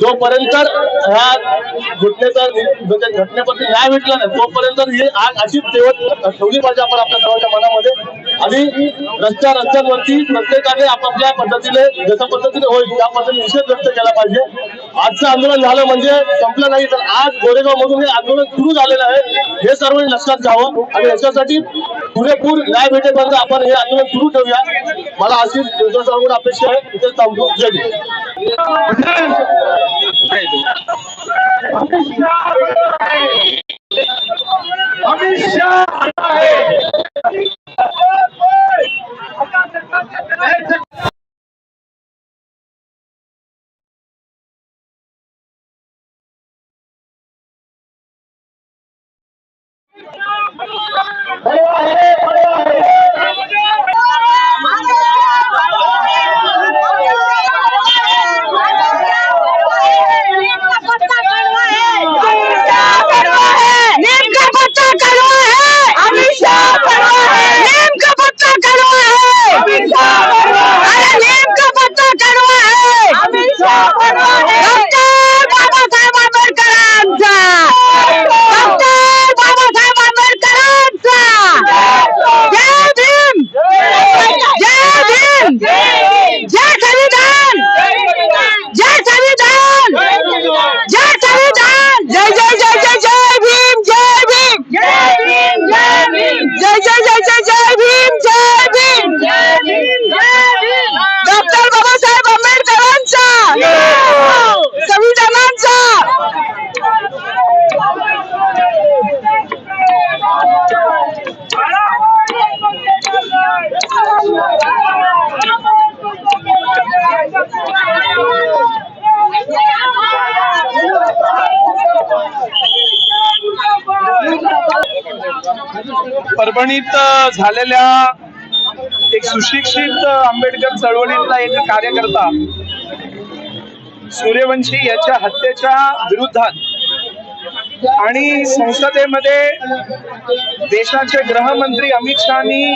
जोपर्यंत ह्या घटनेचा म्हणजे घटनेबद्दल न्याय भेटला नाही तोपर्यंत ही आग अशीच तेवत ठेवली पाहिजे आपण आपल्या सर्वांच्या मनामध्ये. आणि रस्त्या रस्त्यांवरती प्रत्येकाने आपापल्या पद्धतीने जशा पद्धतीने होईल त्या पद्धतीने निषेध व्यक्त केला पाहिजे. आजचं आंदोलन झालं म्हणजे संपलं नाही तर आज गोरेगाव मधून हे आंदोलन सुरू झालेलं आहे. हे सर्वांनी लक्षात घ्यावं. आणि याच्यासाठी पुरेपूर न्याय भेटेपर्यंत आपण हे आंदोलन सुरू ठेवूया. मला अशीच सर्व अपेक्षा आहे इथे थांबतो. जय नेमका पत्ता कड़वा है अमित शाह कड़वा है नेम का पत्ता कड़वा है अमित शाह कड़वा है अरे नेम का पत्ता कड़वा है अमित शाह कड़वा है डॉक्टर बाबासाहेब आंबेडकरांचा डॉक्टर बाबासाहेब आंबेडकरांचा जय भीम जय भीम जय संविधान जय संविधान जय संविधान जय जय जय जय जय भीम जय भीम जय भीम जय भीम जय जय जय जय जय भीम जय भीम जय भीम जय भीम डॉक्टर बाबासाहेब आंबेडकरांचा संविधानांचा परभणीत झालेल्या एक सुशिक्षित आंबेडकर चळवळीतला एक कार्यकर्ता सूर्यवंशी याच्या हत्येच्या विरोधात आणि संसदेमध्ये देशाचे गृहमंत्री अमित शहानी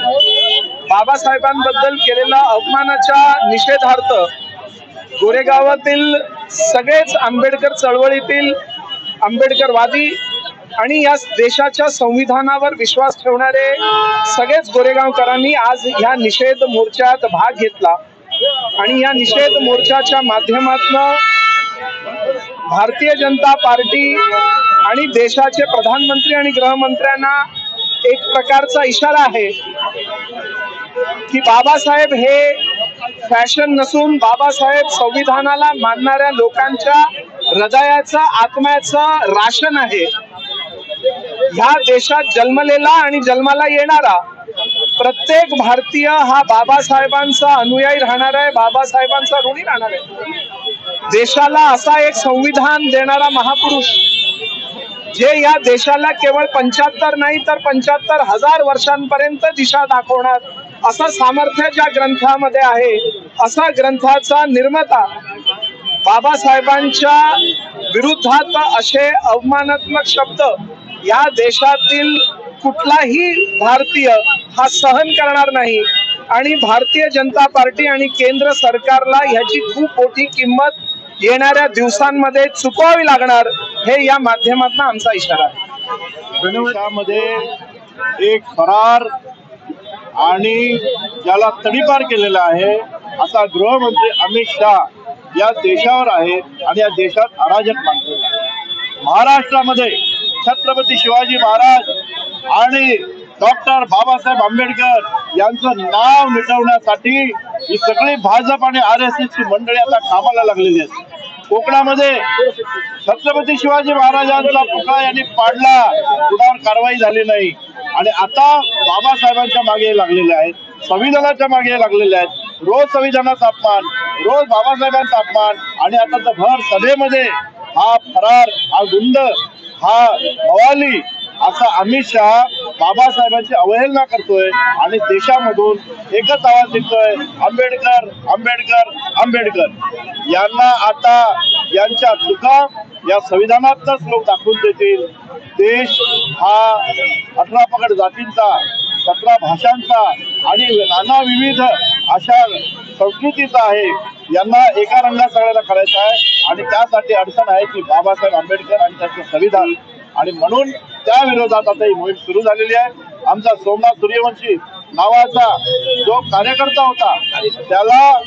बाबासाहेबांबद्दल केलेला अपमानाच्या निषेधार्थ गोरेगावातील सगळेच आंबेडकर चळवळीतील आंबेडकरवादी आणि या देशाच्या संविधानावर विश्वास ठेवणारे सगळेच गोरेगावकरांनी आज ह्या निषेध मोर्चात भाग घेतला. आणि या निषेध मोर्चाच्या माध्यमातून भारतीय जनता पार्टी आणि देशाचे प्रधानमंत्री आणि गृहमंत्र्यांना एक प्रकारचा इशारा आहे की बाबासाहेब हे फॅशन नसून बाबासाहेब संविधानाला मानणाऱ्या लोकांच्या हृदयाचा आत्म्याचं राशन आहे. ह्या देशात जन्मलेला आणि जन्माला येणारा प्रत्येक भारतीय हा बाबासाहेबांचा अनुयायी राहणार आहे बाबासाहेबांचा ऋणी राहणार आहे. देशाला असा एक संविधान देणारा महापुरुष जे या देशाला केवळ पंच्याहत्तर नाही तर पंच्याहत्तर हजार वर्षांपर्यंत दिशा दाखवणार असं सामर्थ्य ज्या ग्रंथामध्ये आहे असा ग्रंथाचा निर्माता बाबासाहेबांच्या विरुद्धात असे अवमानात्मक शब्द या देशातील कुठलाही भारतीय हा सहन करणार नाही. आणि भारतीय जनता पार्टी आणि केंद्र सरकारला ह्याची खूप मोठी किंमत येणाऱ्या दिवसांमध्ये चुकवावी लागणार हे या माध्यमातून आमचा इशारा आहे. एक फरार आणि ज्याला तडीपार केलेला आहे असा गृहमंत्री अमित शाह या देशावर आहे आणि या देशात अराजक मानलेला आहे. महाराष्ट्रामध्ये छत्रपती शिवाजी महाराज आणि डॉक्टर बाबासाहेब आंबेडकर यांचं नाव मिटवण्यासाठी ही सगळी भाजप आणि आर एस एस ची मंडळी आता कामाला लागलेली आहेत. कोकणामध्ये छत्रपती शिवाजी महाराजांचा पुतळा यांनी पाडला. कुणावर कारवाई झाली नाही. आणि आता बाबासाहेबांच्या मागे लागलेले आहेत. संविधानाच्या मागे लागलेले आहेत. रोज संविधानाचा अपमान रोज बाबासाहेबांचा अपमान आणि आता तर भर सभेमध्ये हा फरार हा गुंड हा मवाली असा अमित शहा बाबासाहेबांची अवहेलना करतोय आणि देशामधून एकच आवाज निघतोय आंबेडकर आंबेडकर आंबेडकर. यांना आता यांच्या चुका या संविधानातच लोक दाखवून देतील. देश हा अठरा पकड जातींचा सतरा भाषांचा आणि नाना विविध अशा संस्कृतीचा आहे. यांना एका रंगात सगळ्यांना करायचं आहे. आणि त्यासाठी अडचण आहे की बाबासाहेब आंबेडकर आणि त्यांचं संविधान. आणि म्हणून त्या विरोधात आता ही मोहीम सुरू झालेली आहे. आमचा सोमनाथ सूर्यवंशी नावाचा जो कार्यकर्ता होता त्याला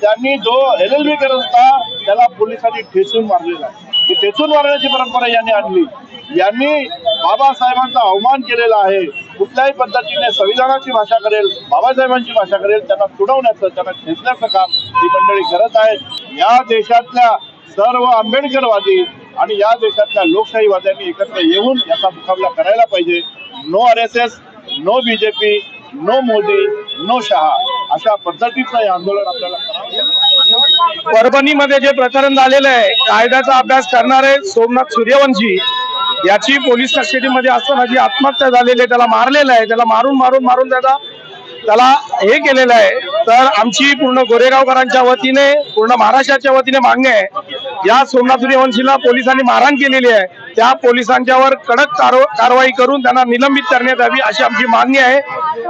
त्यांनी जो एल एल बी करत होता त्याला पोलिसांनी ठेचून मारलेला ही ठेचून मारण्याची परंपरा यांनी आणली. यांनी बाबासाहेबांचा अवमान केलेला आहे. कुठल्याही पद्धतीने संविधानाची भाषा करेल बाबासाहेबांची भाषा करेल त्यांना तुडवण्याचं त्यांना खेचण्याचं काम ही मंडळी करत आहेत. या देशातल्या सर्व आंबेडकरवादी आणि या देशातल्या लोकशाहीवाद्यांनी एकत्र येऊन याचा मुकाबला करायला पाहिजे. No R S S no BJP no Modi no Shah अशा पद्धतीचं हे आंदोलन आपल्याला करावं परभणीमध्ये जे प्रकरण झालेलं आहे कायद्याचा अभ्यास करणारे सोमनाथ सूर्यवंशी याची पोलीस कस्टडीमध्ये असताना जी आत्महत्या झालेली आहे त्याला मारलेलं आहे त्याला मारून मारून मारून त्याचा त्याला हे केलेलं आहे. तर आमची पूर्ण गोरेगावकरांच्या वतीने पूर्ण महाराष्ट्राच्या वतीने मागणी आहे. या सोमनाथुरी वंशीला पोलिसांनी मारहाण केलेली आहे. त्या पोलिसांच्यावर कडक कारवाई करून त्यांना निलंबित करण्यात यावी अशी आमची मागणी आहे.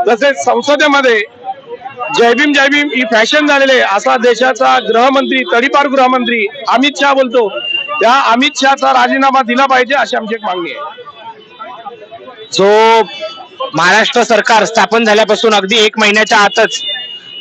तसेच संसदेमध्ये जय जयभीम जय ही फॅशन झालेली आहे. असा देशाचा गृहमंत्री तडीपार गृहमंत्री अमित शहा बोलतो. त्या अमित शहाचा राजीनामा दिला पाहिजे अशी आमची एक मागणी आहे. जो महाराष्ट्र सरकार स्थापन झाल्यापासून अगदी एक महिन्याच्या आतच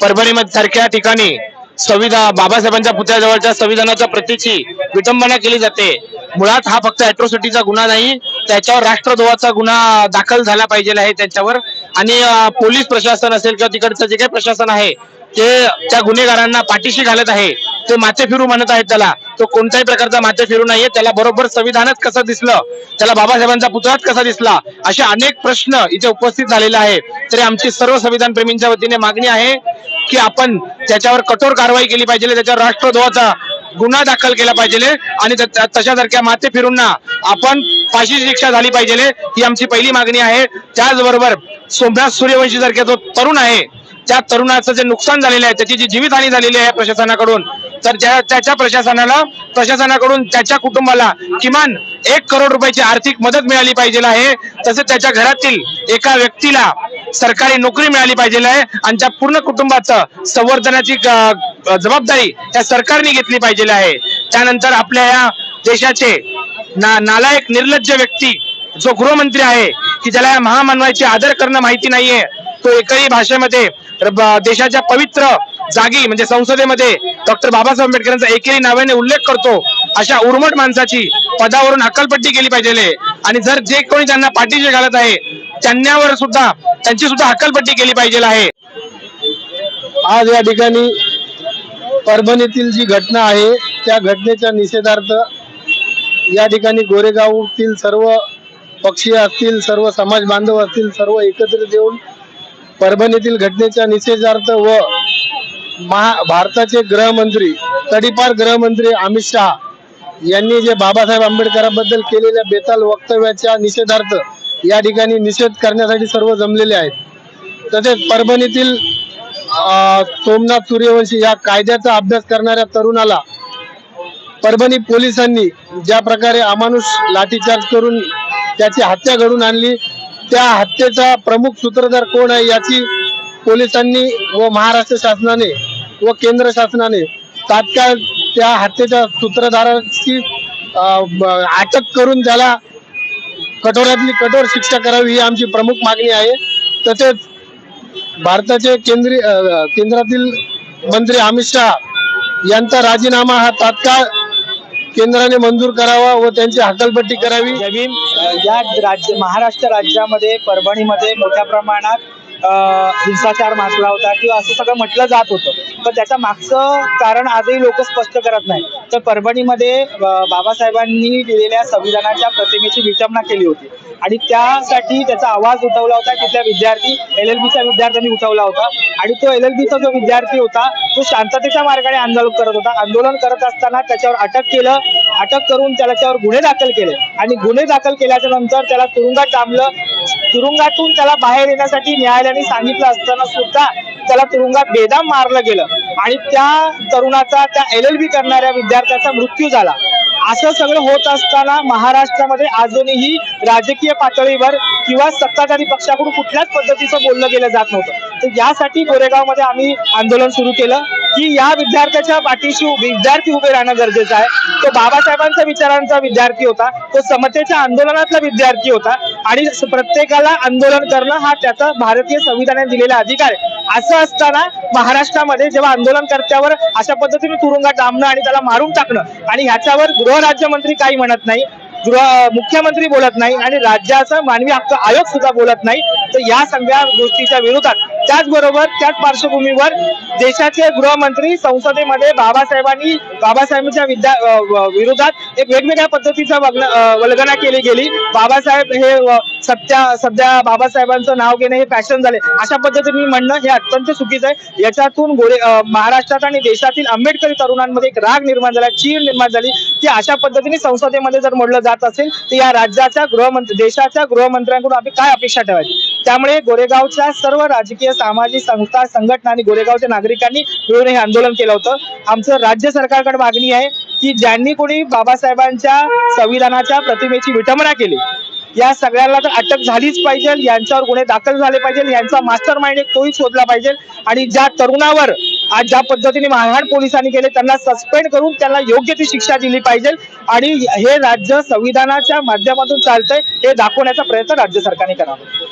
परभणीमध्ये सारख्या ठिकाणी संविधान बाबासाहेबांच्या पुतळ्याजवळच्या संविधानाच्या प्रतीची विटंबना केली जाते. मुळात हा फक्त अॅट्रोसिटीचा गुन्हा नाही त्याच्यावर राष्ट्रद्रोहाचा गुन्हा दाखल झाला पाहिजे आहे त्याच्यावर. आणि पोलीस प्रशासन असेल किंवा तिकडचं जे काही प्रशासन आहे ते त्या गुन्हेगारांना पाठीशी घालत आहे. ते माथे फिरू म्हणत आहेत त्याला. तो कोणत्याही प्रकारचा माथे फिरू नाहीये. त्याला बरोबर संविधानात कसं दिसलं? त्याला बाबासाहेबांचा पुतळाच कसा दिसला? असे अनेक प्रश्न इथे उपस्थित झालेले आहे तरी आमची सर्व संविधान प्रेमींच्या वतीने मागणी आहे की आपण त्याच्यावर कठोर कारवाई केली पाहिजे त्याच्यावर राष्ट्रद्रोहाचा गुन्हा दाखल केला पाहिजे आणि तशासारख्या माते फिरूंना आपण फाशी शिक्षा झाली पाहिजे ही आमची पहिली मागणी आहे. त्याचबरोबर सोमनाथ सूर्यवंशी सारख्या जो तरुण आहे त्या तरुणाचं जे नुकसान झालेलं आहे त्याची जी जीवितहानी झालेली आहे प्रशासनाकडून तर त्याच्या प्रशासनाला प्रशासनाकडून त्याच्या कुटुंबाला किमान एक करोड रुपयाची आर्थिक मदत मिळाली पाहिजे आहे. तसेच त्याच्या घरातील एका व्यक्तीला सरकारी नोकरी मिळाली पाहिजे आहे आणि त्या पूर्ण कुटुंबाचं संवर्धनाची ग- जबाबदारी त्या सरकारने घेतली पाहिजे आहे. त्यानंतर आपल्या या देशाचे ना नालायक निर्लज्ज व्यक्ती जो गृहमंत्री आहे की ज्याला या महामानवाची आदर करणं माहिती नाहीये तो एकही भाषेमध्ये देशाच्या पवित्र जागी म्हणजे संसदेमध्ये डॉक्टर बाबासाहेब आंबेडकरांचा एकेरी नावाने उल्लेख करतो अशा उर्मट माणसाची पदावरून हकालपट्टी केली पाहिजे आणि जर जे कोणी त्यांना पाठीशी घालत आहे त्यांच्यावर सुद्धा त्यांची सुद्धा हकालपट्टी केली पाहिजे आहे. आज या ठिकाणी परभणीतील जी घटना आहे त्या घटनेच्या निषेधार्थ या ठिकाणी गोरेगावतील सर्व पक्षीय असतील सर्व समाज बांधव असतील सर्व एकत्रित येऊन परभणीतील घटनेच्या निषेधार्थ व महा भारताचे गृहमंत्री तडीपार गृहमंत्री अमित शहा यांनी जे बाबासाहेब आंबेडकरांबद्दल केलेल्या बेताल वक्तव्याच्या निषेधार्थ या ठिकाणी निषेध करण्यासाठी सर्व जमलेले आहेत. तसेच परभणीतील सोमनाथ सूर्यवंशी या कायद्याचा अभ्यास करणाऱ्या तरुणाला परभणी पोलिसांनी ज्या प्रकारे अमानुष लाठीचार्ज करून त्याची हत्या घडून आणली त्या हत्येचा प्रमुख सूत्रधार कोण आहे याची पोलिसांनी व महाराष्ट्र शासनाने व केंद्र शासनाने तात्काळ त्या हत्येच्या सूत्रधाराची ब- अटक करून त्याला कठोरातली कठोर शिक्षा करावी ही आमची प्रमुख मागणी आहे. तसेच भारताचे केंद्रीय केंद्रातील मंत्री अमित शहा यांचा राजीनामा हा तात्काळ केंद्राने मंजूर करावा व त्यांची हकालपट्टी करावी. नवीन या राज्य महाराष्ट्र राज्यामध्ये परभणीमध्ये मोठ्या प्रमाणात हिंसाचार माजला होता किंवा असं सगळं म्हटलं जात होतं. पण त्याच्या मागचं कारण आजही लोक स्पष्ट करत नाही. तर परभणीमध्ये बाबासाहेबांनी दिलेल्या संविधानाच्या प्रतिमेची विचारणा केली होती. आणि त्यासाठी त्याचा आवाज उठवला होता तिथल्या विद्यार्थी एल एल बीच्या विद्यार्थ्यांनी उठवला होता. आणि तो एल एल बीचा जो विद्यार्थी होता तो शांततेच्या मार्गाने आंदोलन करत होता. आंदोलन करत असताना त्याच्यावर अटक केलं. अटक करून त्याच्यावर गुन्हे दाखल केले. आणि गुन्हे दाखल केल्याच्यानंतर त्याला तुरुंगात डांबलं. तुरुंगातून त्याला बाहेर येण्यासाठी न्यायालयाने सांगितलं असताना सुद्धा त्याला तुरुंगात बेदाम मारलं गेलं. आणि त्या तरुणाचा त्या एल एल बी करणाऱ्या विद्यार्थ्याचा मृत्यू झाला. असं सगळं होत असताना महाराष्ट्रामध्ये अजूनही राजकीय पातळीवर किंवा सत्ताधारी पक्षाकडून कुठल्याच पद्धतीचं बोललं गेलं जात नव्हतं. तर यासाठी गोरेगावमध्ये आम्ही आंदोलन सुरू केलं. की या विद्यार्थ्याच्या पाठीशी विद्यार्थी उभे राहणं गरजेचं आहे. तो बाबासाहेबांच्या विचारांचा विद्यार्थी होता. तो समतेच्या आंदोलनातला विद्यार्थी होता. आणि प्रत्येकाला आंदोलन करणं हा त्याचा भारतीय संविधानाने दिलेला अधिकार आहे. असं असताना महाराष्ट्रामध्ये जेव्हा आंदोलनकर्त्यावर अशा पद्धतीने तुरुंगात डांबणं आणि त्याला मारून टाकणं आणि ह्याच्यावर गृहराज्यमंत्री काही म्हणत नाही मुख्यमंत्री बोलत नाही आणि राज्याचा मानवी हक्क आयोग सुद्धा बोलत नाही तर या सगळ्या गोष्टीच्या विरोधात त्याचबरोबर त्याच पार्श्वभूमीवर देशाचे गृहमंत्री संसदेमध्ये बाबासाहेबांनी बाबासाहेबांच्या विद्या विरोधात एक वेगवेगळ्या पद्धतीचा वल्गना केली गेली. बाबासाहेब हे सध्या सत्या सध्या बाबासाहेबांचं नाव घेणे हे फॅशन झाले. अशा पद्धतीने म्हणणं हे अत्यंत चुकीचं आहे. याच्यातून गोरे महाराष्ट्रात आणि देशातील आंबेडकरी तरुणांमध्ये एक राग निर्माण झाला चीड निर्माण झाली. की अशा पद्धतीने संसदेमध्ये जर मोडलं जात असेल तर या राज्याच्या गृहमंत्री देशाच्या गृहमंत्र्यांकडून आम्ही काय अपेक्षा ठेवायची? त्यामुळे गोरेगावच्या सर्व राजकीय सामाजिक संस्था संघटना आणि गोरेगावच्या नागरिकांनी मिळून हे आंदोलन केलं होतं. आमचं राज्य सरकारकडे मागणी आहे की ज्यांनी कोणी बाबासाहेबांच्या संविधानाच्या प्रतिमेची विटंबना केली या सगळ्याला तर अटक झालीच पाहिजे यांच्यावर गुन्हे दाखल झाले पाहिजे यांचा मास्टर माइंड तोही शोधला पाहिजे आणि ज्या तरुणावर आज ज्या पद्धतीने महाड पोलिसांनी केले त्यांना सस्पेंड करून त्यांना योग्य ती शिक्षा दिली पाहिजे आणि हे राज्य संविधानाच्या माध्यमातून चालतंय हे दाखवण्याचा प्रयत्न राज्य सरकारने करावा.